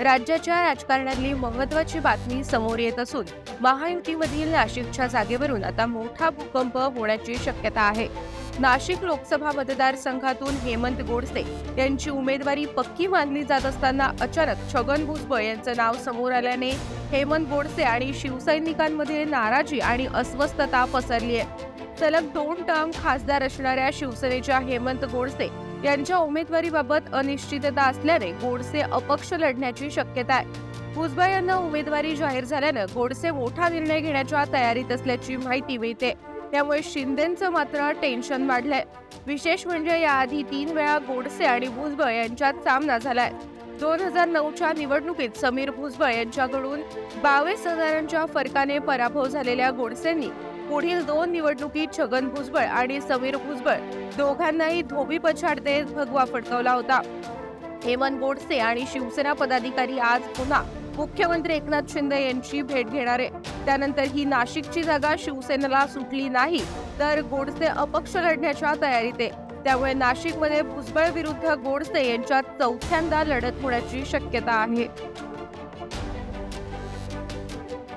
राज्याच्या राजकारणातली महत्वाची बातमी समोर येत असून महायुतीमधील नाशिकच्या जागेवरून आता मोठा भूकंप होण्याची शक्यता आहे. नाशिक लोकसभा मतदारसंघातून हेमंत गोडसे यांची उमेदवारी पक्की मानली जात असताना अचानक छगन भुजबळ यांचं नाव समोर आल्याने हेमंत गोडसे आणि शिवसैनिकांमध्ये नाराजी आणि अस्वस्थता पसरली आहे. सलग दोन टर्म खासदार असणाऱ्या शिवसेनेच्या हेमंत गोडसे यांच्या उमेदवारीबाबत अनिश्चितता असल्याने गोडसे अपक्ष लढण्याची शक्यता आहे. भुजबळ यांना उमेदवारी जाहीर झाल्यानं गोडसे मोठा निर्णय घेण्याच्या तयारीत असल्याची माहिती मिळते. त्यामुळे शिंदेचं मात्र टेन्शन वाढलंय. विशेष म्हणजे याआधी तीन वेळा गोडसे आणि भुजबळ यांच्यात सामना झालाय. दोन हजार नऊच्या निवडणुकीत समीर भुजबळ यांच्याकडून बावीस हजारांच्या फरकाने पराभव झालेल्या गोडसेंनी पुढील दोन निवडणुकीत छगन भुजबळ आणि समीर भुजबळ दोघांनाही धोबी पछाड देत भगवा फडकवला होता. हेमंत गोडसे आणि शिवसेना पदाधिकारी आज पुन्हा मुख्यमंत्री एकनाथ शिंदे यांची भेट घेणार. आहे त्यानंतर ही नाशिकची जागा शिवसेनेला सुटली नाही तर गोडसे अपक्ष लढण्याच्या तयारीत आहे. त्यामुळे नाशिकमध्ये भुजबळ विरुद्ध गोडसे यांच्यात चौथ्यांदा लढत होण्याची शक्यता आहे.